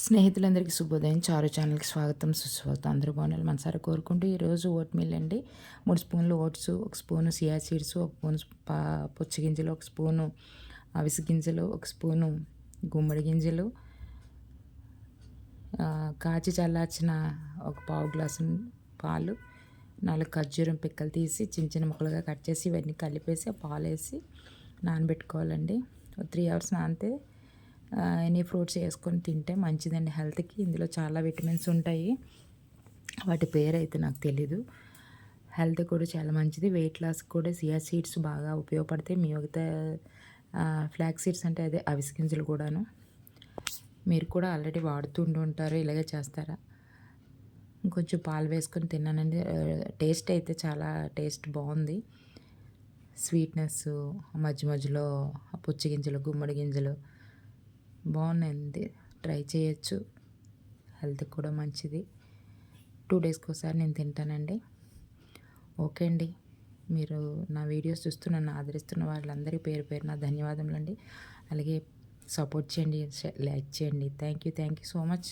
స్నేహితులందరికీ శుభోదయం. చారు ఛానల్కి స్వాగతం. సుస్వాగతం. అందరూ బాగున్నారు మనసారి కోరుకుంటూ ఈరోజు ఓట్ మిల్ అండి. మూడు స్పూన్లు ఓట్స్ ఒక స్పూను సియా సీడ్స్ ఒక స్పూన్ పా పుచ్చి గింజలు ఒక స్పూను అవిసి గింజలు ఒక స్పూను గుమ్మడి గింజలు కాచి చల్లార్చిన ఒక పావు గ్లాసు పాలు నాలుగు ఖర్జూరం పిక్కలు తీసి చిన్న చిన్న ముక్కలుగా కట్ చేసి ఇవన్నీ కలిపేసి పాలు వేసి నానబెట్టుకోవాలండి. త్రీ అవర్స్ నానితే ఎనీ ఫ్రూట్స్ వేసుకొని తింటే మంచిదండి హెల్త్కి. ఇందులో చాలా విటమిన్స్ ఉంటాయి. వాటి పేరు అయితే నాకు తెలీదు. హెల్త్ కూడా చాలా మంచిది. వెయిట్ లాస్ కూడా సియా సీడ్స్ బాగా ఉపయోగపడతాయి. మిగతా ఫ్లాక్ సీడ్స్ అంటే అదే అవిసి గింజలు కూడాను. మీరు కూడా ఆల్రెడీ వాడుతుంటూ ఉంటారు. ఇలాగే చేస్తారా? ఇంకొంచెం పాలు వేసుకొని తిన్నానండి. టేస్ట్ అయితే చాలా టేస్ట్ బాగుంది. స్వీట్నెస్ మధ్య మధ్యలో పుచ్చి గింజలు గుమ్మడి గింజలు బాగుంది ట్రై చేయొచ్చు. హెల్త్ కూడా మంచిది. టూ డేస్కి ఒకసారి నేను తింటానండి. ఓకే అండి. మీరు నా వీడియోస్ చూస్తూ నన్ను ఆదరిస్తున్న వాళ్ళందరికీ పేరు పేరు నా ధన్యవాదములు అండి అలాగే సపోర్ట్ చేయండి లైక్ చేయండి. Thank you thank you so much.